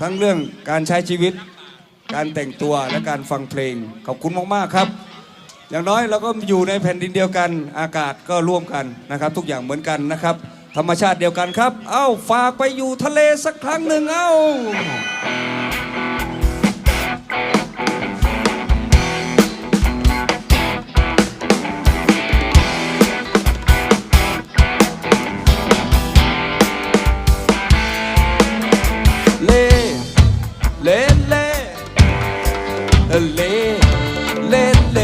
ทั้งเรื่องการใช้ชีวิต การแต่งตัวและการฟังเพลง ขอบคุณมากๆครับ อย่างน้อยเราก็อยู่ในแผ่นดินเดียวกันอากาศก็ร่วมกันนะครับ ทุกอย่างเหมือนกันนะครับ ธรรมชาติเดียวกันครับ เอ้าฝากไปอยู่ทะเลสักครั้งหนึ่งเอ้า let.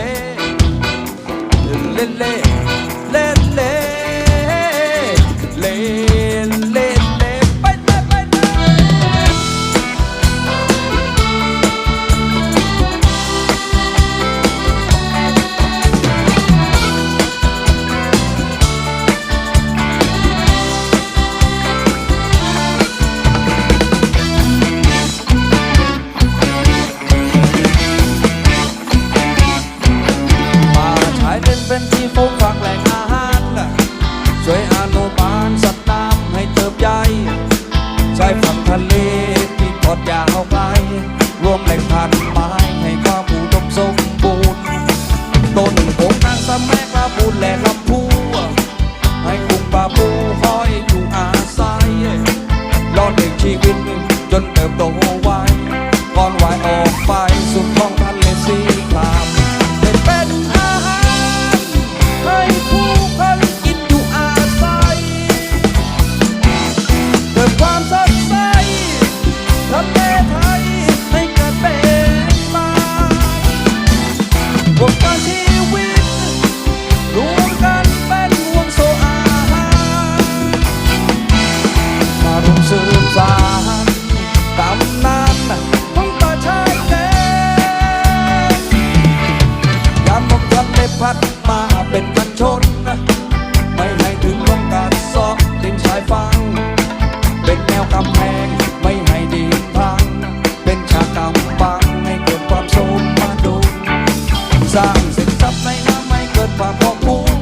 สร้างสิ่งทรัพย์ในน้ำไม่เกิดความพอพูน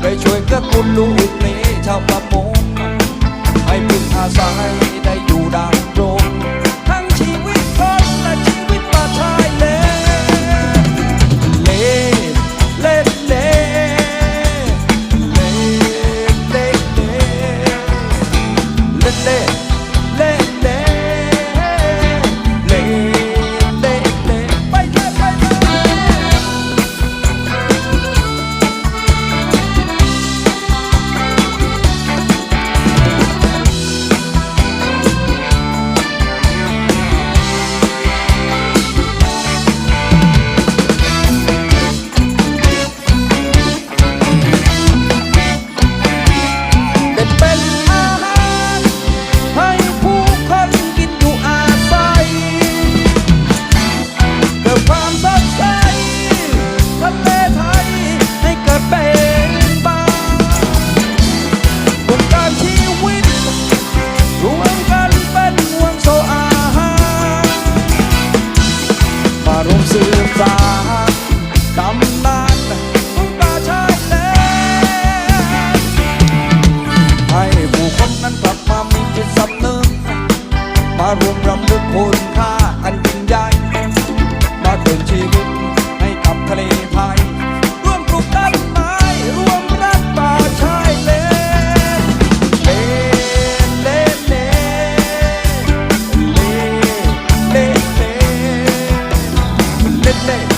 ไปช่วยกระตุ้นลูกนี้ชาวประมง คุณค่าอันยิ่งใหญ่มาคืนชีวิตให้กับทะเลไทย ร่วมปลูกต้นไม้ร่วมรักป่าชายเลนเลนเลนนเลนนเลนนเลน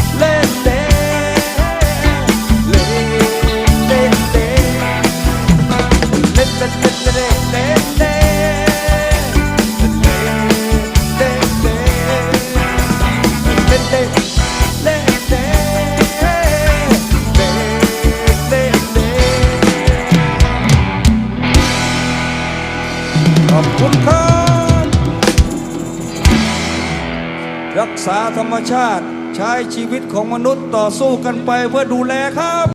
นเลนนเลนนเลนนเลนน รักษาธรรมชาติ ใช้ชีวิตของมนุษย์ต่อสู้กันไปเพื่อดูแลครับ